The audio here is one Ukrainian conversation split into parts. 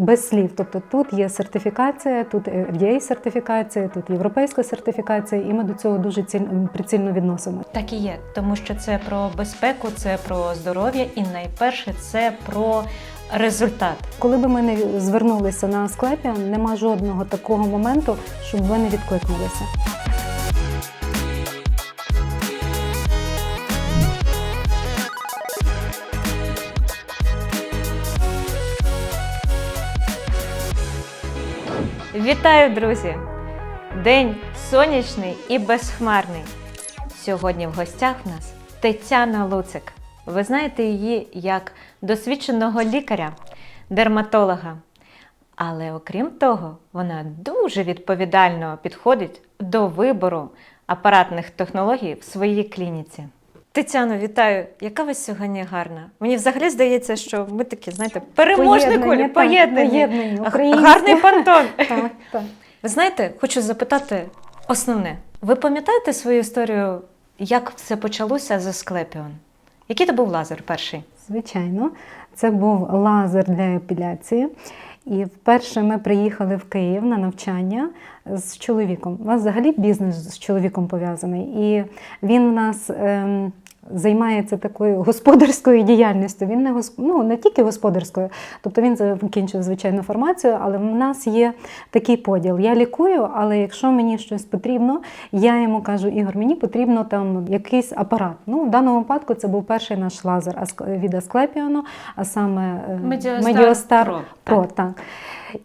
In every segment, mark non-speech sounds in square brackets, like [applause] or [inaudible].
без слів. Тобто тут є сертифікація, тут FDA сертифікація, тут європейська сертифікація, і ми до цього дуже ціль- прицільно відносимо. Так і є, тому що це про безпеку, це про здоров'я, і найперше це про результат. Коли би ми не звернулися на склепі, нема жодного такого моменту, щоб ви не відкликнулися. Вітаю, друзі! День сонячний і безхмарний. Сьогодні в гостях в нас Тетяна Луцик. Ви знаєте її як досвідченого лікаря, дерматолога. Але окрім того, вона дуже відповідально підходить до вибору апаратних технологій в своїй клініці. Тетяно, вітаю! Яка ви сьогодні гарна? Мені взагалі здається, що ми такі, знаєте, переможні так, поєднані. Гарний пантон. [laughs] Так, так. Ви знаєте, хочу запитати основне. Ви пам'ятаєте свою історію, як все почалося за Склепіон? Який то був лазер перший? Звичайно, це був лазер для епіляції. І вперше ми приїхали в Київ на навчання з чоловіком. У нас взагалі бізнес з чоловіком пов'язаний. І він у нас ем, займається такою господарською діяльністю. Він не госп... ну, не тільки господарською, тобто він закінчив звичайну формацію, але в нас є такий поділ. Я лікую, але якщо мені щось потрібно, я йому кажу: Ігор, мені потрібно там якийсь апарат. Ну, в даному випадку це був перший наш лазер від Асклепіону, а саме е, Медіостар Pro, Pro, так.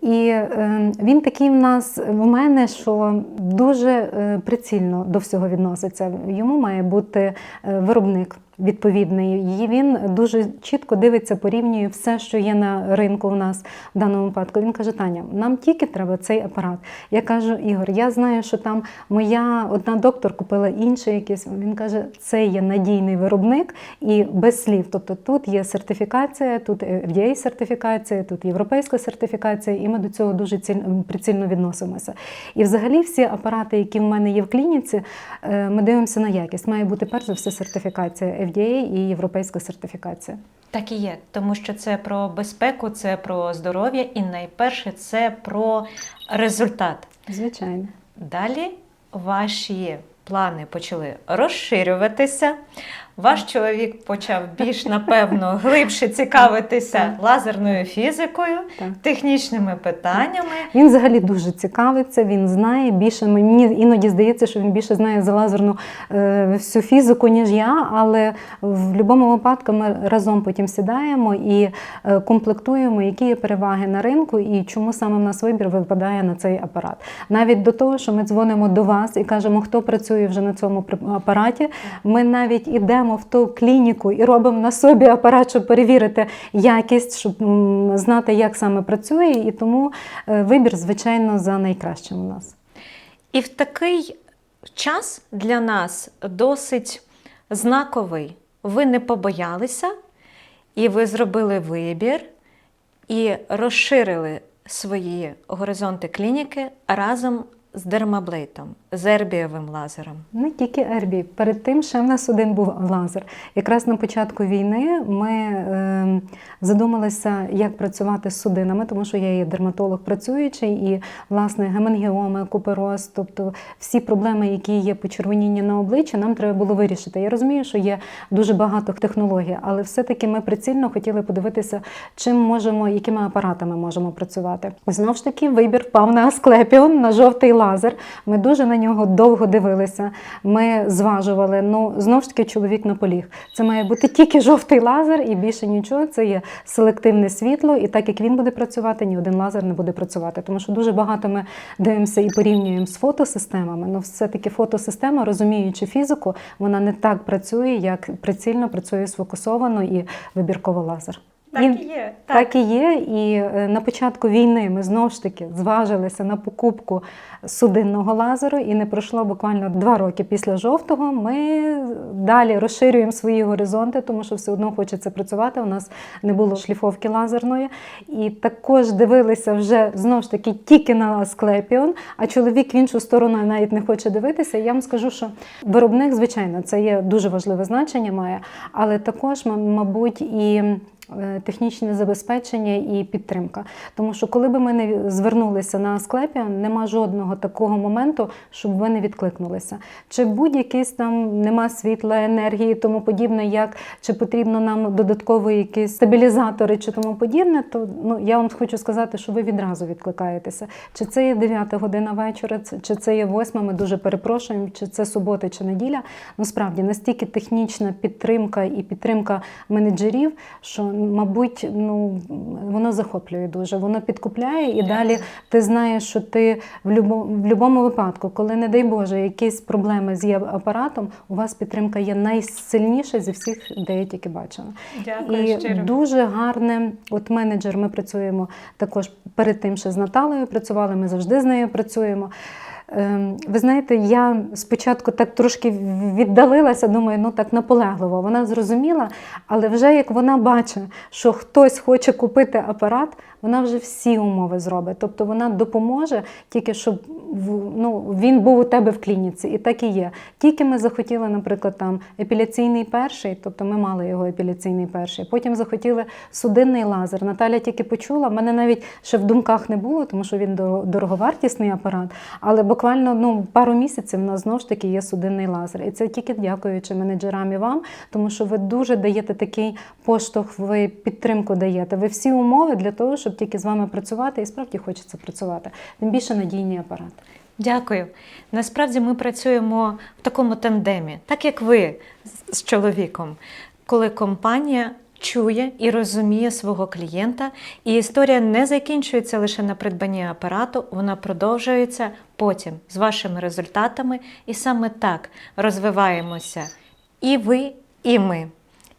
І е, він такий в нас в мене, що дуже е, прицільно до всього відноситься. Йому має бути е, виробник. Відповідний, і він дуже чітко дивиться, порівнює все, що є на ринку у нас в даному випадку. Він каже: Таня, нам тільки треба цей апарат. Я кажу, Ігор, я знаю, що там моя одна доктор купила інший якийсь. Він каже, це є надійний виробник і без слів. Тобто тут є сертифікація, тут FDA сертифікація, тут європейська сертифікація, і ми до цього дуже ціль- прицільно відносимося. І взагалі всі апарати, які в мене є в клініці, е, ми дивимося на якість. Має бути перш за все сертифікація FDA і європейська сертифікація. Так і є, тому що це про безпеку, це про здоров'я, і найперше це про результат. Звичайно. Далі ваші плани почали розширюватися. Ваш чоловік почав більш напевно глибше цікавитися лазерною фізикою, Так. технічними питаннями. Він взагалі дуже цікавиться, він знає більше. Мені іноді здається, що він більше знає за лазерну е, всю фізику, ніж я. Але в будь-якому випадку ми разом потім сідаємо і е, комплектуємо, які є переваги на ринку і чому саме в нас вибір випадає на цей апарат. Навіть до того, що ми дзвонимо до вас і кажемо, хто працює вже на цьому апараті. Ми навіть ідемо в ту клініку і робимо на собі апарат, щоб перевірити якість, щоб знати, як саме працює. І тому е, вибір, звичайно, за найкращим у нас. І в такий час для нас досить знаковий. Ви не побоялися, і ви зробили вибір і розширили свої горизонти клініки разом з дермаблейтом, з ербієвим лазером. Не тільки Ербі. Перед тим ще в нас один був лазер. Якраз на початку війни ми е, задумалися, як працювати з судинами, тому що я є дерматолог працюючий, і власне гемангіоми, купероз, тобто всі проблеми, які є почервоніння на обличчі, нам треба було вирішити. Я розумію, що є дуже багато технологій, але все-таки ми прицільно хотіли подивитися, чим можемо, якими апаратами можемо працювати. Знову ж таки, вибір впав на Асклепіон, на жовтий лазер. Ми дуже на нього довго дивилися. Ми зважували. Ну знову ж таки, чоловік наполіг. Це має бути тільки жовтий лазер і більше нічого. Це є селективне світло, і так як він буде працювати, ні один лазер не буде працювати. Тому що дуже багато ми дивимося і порівнюємо з фотосистемами. Ну, все-таки фотосистема, розуміючи фізику, вона не так працює, як прицільно працює сфокусовано і вибірково лазер. Він- є. так і є. І е, на початку війни ми знову ж таки зважилися на покупку судинного лазеру, і не пройшло буквально два роки після жовтого. Ми далі розширюємо свої горизонти, тому що все одно хочеться працювати. У нас не було шліфовки лазерної. І також дивилися вже знову ж таки тільки на Асклепіон, а чоловік в іншу сторону навіть не хоче дивитися. Я вам скажу, що виробник, звичайно, це є дуже важливе значення має, але також, мабуть, і технічне забезпечення і підтримка. Тому що коли би ми не звернулися на склепі, нема жодного такого моменту, щоб ви не відкликнулися. Чи будь-якийсь там нема світла, енергії, тому подібне, як чи потрібно нам додаткові якісь стабілізатори чи тому подібне, то ну я вам хочу сказати, що ви відразу відкликаєтеся. Чи це є 9 година вечора, чи це є 8, ми дуже перепрошуємо, чи це субота чи неділя. Насправді настільки технічна підтримка і підтримка менеджерів, що, мабуть, ну воно захоплює дуже, воно підкупляє, і далі ти знаєш, що ти в любо- в будь-якому випадку, коли, не дай Боже, якісь проблеми з є апаратом, у вас підтримка є найсильніша зі всіх, де я тільки бачила. Дякую І щиро. дуже гарне, от менеджер, ми працюємо також перед тим, ще з Наталею працювали, ми завжди з нею працюємо. Ем, Ви знаєте, я спочатку так трошки віддалилася, думаю, ну так наполегливо. Вона зрозуміла, але вже як вона бачить, що хтось хоче купити апарат, вона вже всі умови зробить. Тобто вона допоможе тільки, щоб ну, він був у тебе в клініці, і так і є. Тільки ми захотіли, наприклад, там епіляційний перший, тобто ми мали його епіляційний перший. Потім захотіли судинний лазер. Наталя тільки почула. в мене навіть ще в думках не було, тому що він дороговартісний апарат. Але буквально ну, пару місяців у нас знову ж таки є судинний лазер. І це тільки дякуючи менеджерам і вам, тому що ви дуже даєте такий поштовх, ви підтримку даєте. Ви всі умови для того, щоб тільки з вами працювати, і справді хочеться працювати. Тим більше надійний апарат. Дякую. Насправді ми працюємо в такому тандемі, так як ви з чоловіком, коли компанія чує і розуміє свого клієнта, і історія не закінчується лише на придбанні апарату, вона продовжується потім з вашими результатами, і саме так розвиваємося і ви, і ми.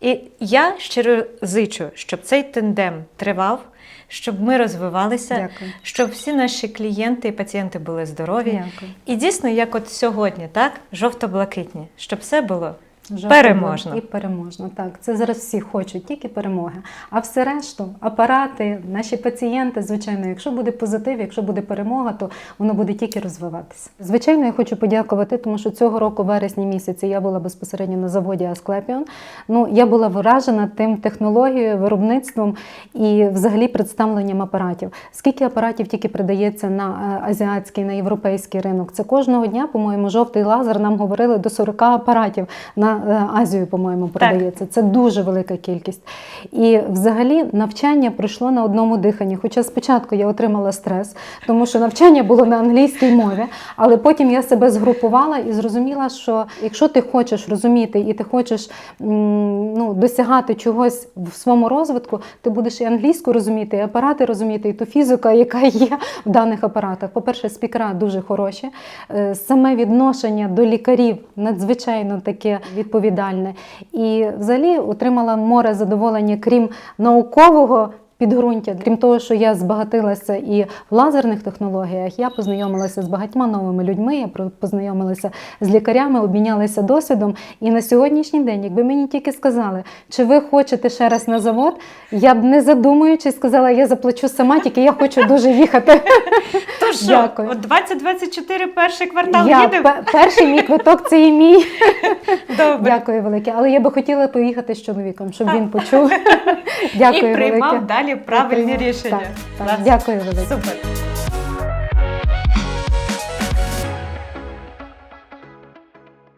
І я щиро зичу, щоб цей тендем тривав, щоб ми розвивалися, Дякую. щоб всі наші клієнти і пацієнти були здорові. Дякую. І дійсно, як от сьогодні, так, жовто-блакитні, щоб все було Жовто переможно. І переможно. Так, це зараз всі хочуть, тільки перемоги. А все решту, апарати, наші пацієнти, звичайно, якщо буде позитив, якщо буде перемога, то воно буде тільки розвиватися. Звичайно, я хочу подякувати, тому що цього року, вересні місяці, я була безпосередньо на заводі Асклепіон. Ну, я була вражена тим технологією, виробництвом і взагалі представленням апаратів. Скільки апаратів тільки придається на е, азіатський, на європейський ринок? Це кожного дня, по-моєму, жовтий лазер нам говорили до 40 апаратів на е, Азію, по-моєму, продається. Це дуже велика кількість. І взагалі навчання пройшло на одному диханні. Хоча спочатку я отримала стрес, тому що навчання було на англійській мові, але потім я себе згрупувала і зрозуміла, що якщо ти хочеш розуміти і ти хочеш ну, досягати чогось в своєму розвитку, ти будеш і англійську розуміти, і апарати розуміти, і ту фізику, яка є в даних апаратах. По-перше, спікера дуже хороші. Е, Саме відношення до лікарів надзвичайно таке відповідальне. І взагалі отримала море задоволення, крім наукового. Підґрунтя, крім того, що я збагатилася і в лазерних технологіях, я познайомилася з багатьма новими людьми, я познайомилася з лікарями, обмінялася досвідом. І на сьогоднішній день, якби мені тільки сказали, чи ви хочете ще раз на завод, я б не задумуючись сказала, я заплачу сама, тільки я хочу дуже їхати. [laughs] То що, Дякую. от 2024 перший квартал Я пе- перший мій квиток це і мій. [laughs] Добре. Дякую велике. Але я би хотіла поїхати з чоловіком, щоб він почув. [laughs] І Дякую приймав велике. далі правильні рішення. Так, так. Дякую велике. Супер.